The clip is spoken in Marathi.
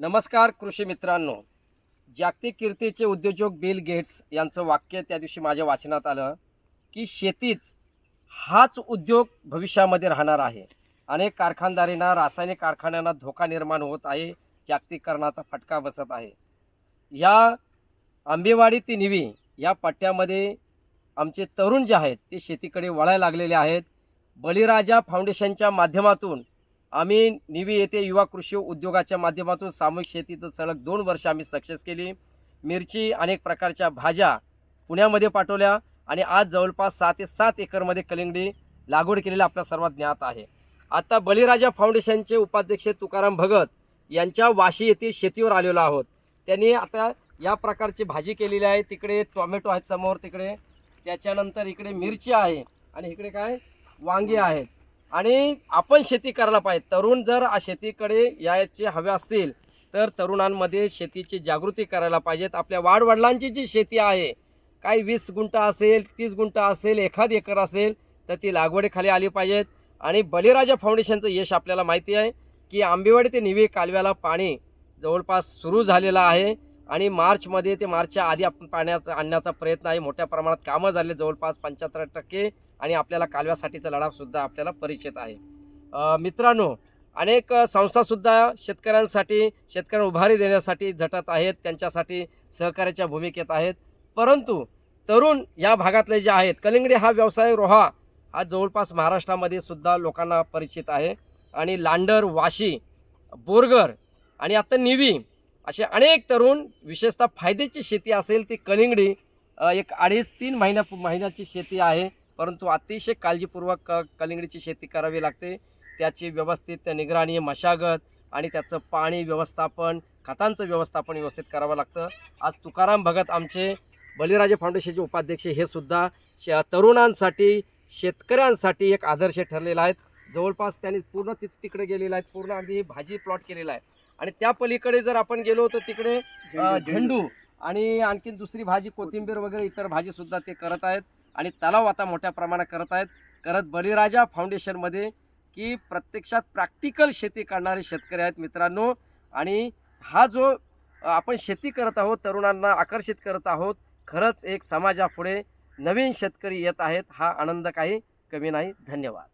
नमस्कार कृषी मित्रांनो. जागतिक कीर्तीचे उद्योजक बिल गेट्स यांचं वाक्य त्या दिवशी माझ्या वाचनात आलं की शेतीच हाच उद्योग भविष्यामध्ये राहणार आहे. अनेक कारखानदारींना रासायनिक कारखान्यांना धोका निर्माण होत आहे जागतिककरणाचा फटका बसत आहे. या आंबेवाडी ते निवी या पट्ट्यामध्ये आमचे तरुण जे आहेत ते शेतीकडे वळायला लागलेले आहेत. बळीराजा फाउंडेशनच्या माध्यमातून आम्ही निवी येथे युवा कृषी उद्योगाच्या माध्यमातून सामूहिक शेतीचं सलग दोन वर्ष आम्ही सक्सेस केली. मिरची अनेक प्रकारच्या भाज्या पुण्यामध्ये पाठवल्या आणि आज जवळपास सहा ते सात एकरमध्ये कलिंगडी लागवड केलेली आपल्या सर्वात ज्ञात आहे. आता बळीराजा फाउंडेशनचे उपाध्यक्ष तुकाराम भगत यांच्या वाशी येथील शेतीवर आलेलो आहोत. त्यांनी आता या प्रकारची भाजी केलेली आहे. तिकडे टोमॅटो आहेत समोर तिकडे. त्याच्यानंतर इकडे मिरची आहे आणि इकडे काय? वांगी आहेत. आणि आपण शेती करायला पाहिजे. तरुण जर आ शेतीकडे यायचे हवे असतील तर तरुणांमध्ये शेतीची जागृती करायला पाहिजेत. आपल्या वाडवडिलांची जी शेती आहे काही वीस गुंठा असेल तीस गुंठा असेल एखाद एकर असेल तर ती लागवडीखाली आली पाहिजेत. आणि बळीराजा फाउंडेशनचं यश आपल्याला माहिती आहे की आंबेवाडी ते निवे कालव्याला पाणी जवळपास सुरू झालेलं आहे. आणि मार्चमध्ये ते मार्चच्या आधी आपण पाण्याचा आणण्याचा प्रयत्न आहे. मोठ्या प्रमाणात कामं झाले जवळपास पंच्याहत्तर टक्के आणि आपल्याला कालव्यासाठीचा लढासुद्धा आपल्याला परिचित आहे. मित्रांनो अनेक संस्थासुद्धा शेतकऱ्यांसाठी शेतकऱ्यांना उभारी देण्यासाठी झटत आहेत. त्यांच्यासाठी सहकार्याच्या भूमिकेत आहेत. परंतु तरुण या भागातले जे आहेत कलिंगडी हा व्यवसाय रोहा हा जवळपास महाराष्ट्रामध्ये सुद्धा लोकांना परिचित आहे. आणि लांडर वाशी बोरगर आणि आता निवी असे अनेक तरुण विशेषतः फायद्याची शेती असेल ती कलिंगडी एक अडीच तीन महिन्या महिन्याची शेती आहे. परंतु अतिशय काळजीपूर्वक क कलिंगडीची शेती करावी लागते. त्याची व्यवस्थित निगराणी मशागत आणि त्याचं पाणी व्यवस्थापन खतांचं व्यवस्थापन व्यवस्थित करावं लागतं. आज तुकाराम भगत आमचे बळीराजे फाउंडेशनचे उपाध्यक्ष हे सुद्धा श तरुणांसाठी शेतकऱ्यांसाठी एक आदर्श ठरलेला आहेत. जवळपास त्यांनी पूर्ण ति तिकडे गेलेला आहेत. पूर्ण अगदी भाजी प्लॉट केलेला आहे. आणि त्या पलीकडे जर आपण गेलो तर तिकडे झेंडू आणि आणखीन दुसरी भाजी कोथिंबीर वगैरे इतर भाजी सुद्धा ते करत आहेत आणि तलाव आता मोठ्या प्रमाणात करत आहेत. करत बळीराजा फाउंडेशनमध्ये की प्रत्यक्षात प्रॅक्टिकल शेती करणारे शेतकरी आहेत मित्रांनो. आणि हा जो आपण शेती करत आहोत तरुणांना आकर्षित करत आहोत खरंच एक समाजापुढे नवीन शेतकरी येत आहेत हा आनंद काही कमी नाही. धन्यवाद.